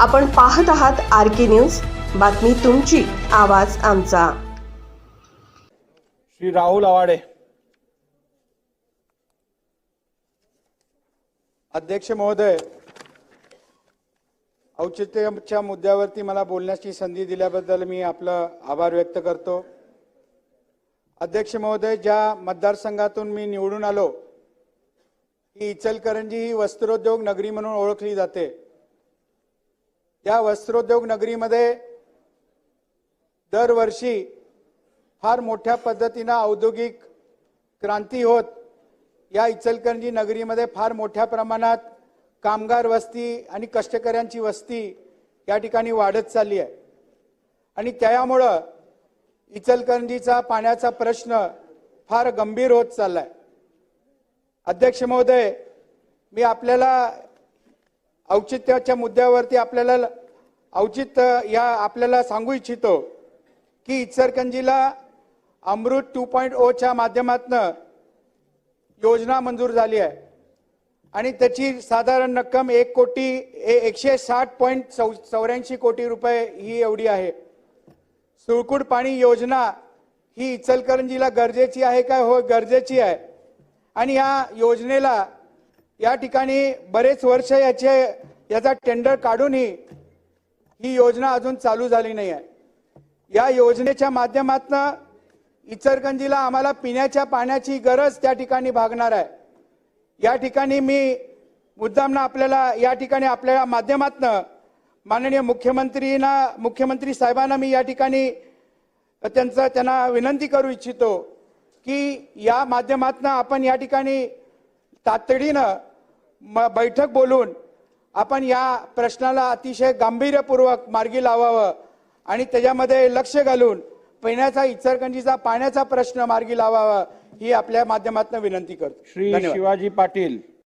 आपण पाहत आहात आर के न्यूज. बातमी तुमची आवाज आमचा. श्री राहुल आवाडे. अध्यक्ष महोदय औचित्याच्या मुद्द्यावरती मला बोलण्याची संधी दिल्याबद्दल मी आपलं आभार व्यक्त करतो. अध्यक्ष महोदय ज्या मतदारसंघातून मी निवडून आलो ही इचलकरंजी ही वस्त्रोद्योग नगरी म्हणून ओळखली जाते. या वस्त्रोद्योग नगरीमध्ये दरवर्षी फार मोठ्या पद्धतीनं औद्योगिक क्रांती होत. या इचलकरंजी नगरीमध्ये फार मोठ्या प्रमाणात कामगार वस्ती आणि कष्टकऱ्यांची वस्ती या ठिकाणी वाढत चालली आहे. आणि त्यामुळं इचलकरंजीचा पाण्याचा प्रश्न फार गंभीर होत चाललाय. अध्यक्ष महोदय मी आपल्याला औचित्याच्या मुद्द्यावरती आपल्याला औचित्य या आपल्याला सांगू इच्छितो की इचरकंजीला अमृत टू पॉईंट ओच्या माध्यमातनं योजना मंजूर झाली आहे. आणि त्याची साधारण रक्कम एक कोटी एकशे साठ पॉईंट चौ चौऱ्याऐंशी कोटी रुपये ही एवढी आहे. सुळकुड पाणी योजना ही इचलकरंजीला गरजेची आहे का? हो गरजेची आहे. आणि या योजनेला या ठिकाणी बरेच वर्ष याचे याचा टेंडर काढूनही ही योजना अजून चालू झाली नाही आहे या योजनेच्या माध्यमातून इचरगंजीला आम्हाला पिण्याच्या पाण्याची गरज त्या ठिकाणी भागणार आहे. या ठिकाणी मी मुद्दामना आपल्याला या ठिकाणी आपल्या माध्यमातनं माननीय मुख्यमंत्रीना मुख्यमंत्री साहेबांना मी या ठिकाणी त्यांचं त्यांना विनंती करू इच्छितो की या माध्यमातून आपण या ठिकाणी तातडीनं म बैठक बोलून आपण या प्रश्नाला अतिशय गांभीर्यपूर्वक मार्गी लावावं आणि त्याच्यामध्ये लक्ष घालून पिण्याचा इचलकरंजीचा पाण्याचा प्रश्न मार्गी लावावा ही आपल्या माध्यमातून विनंती करतो. श्री शिवाजी पाटील.